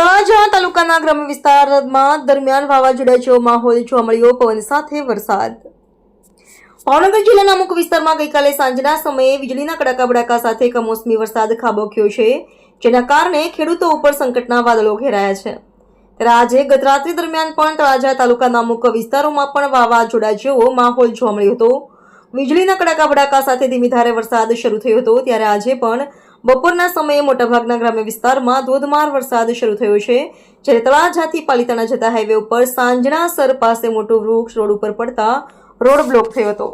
તાલુકાના ગ્રામ્ય વિસ્તારમાં દરમિયાન વાવાઝોડા જેવો માહોલ જોવા મળ્યો. પવન સાથે વરસાદ. ભાવનગર જિલ્લાના અમુક વિસ્તારમાં ગઈકાલે સાંજના સમયે વીજળીના કડાકા બડાકા સાથે કમોસમી વરસાદ ખાબક્યો છે, જેના કારણે ખેડૂતો ઉપર સંકટના વાદળો ઘેરાયા છે. ત્યારે આજે ગતરાત્રી દરમિયાન પણ તળાજા તાલુકાના અમુક વિસ્તારોમાં પણ વાવાઝોડા જેવો માહોલ જોવા મળ્યો હતો. વીજળીના કડાકા બડાકા સાથે ધીમી ધારે વરસાદ શરૂ થયો હતો. ત્યારે આજે પણ બપોરના સમયે મોટાભાગના ગ્રામ્ય વિસ્તારમાં ધોધમાર વરસાદ શરૂ થયો છે. જ્યારે તળાજાથી પાલિતાણા જતા હાઈવે ઉપર સાંજના સર પાસે મોટું વૃક્ષ રોડ ઉપર પડતા રોડ બ્લોક થયો હતો.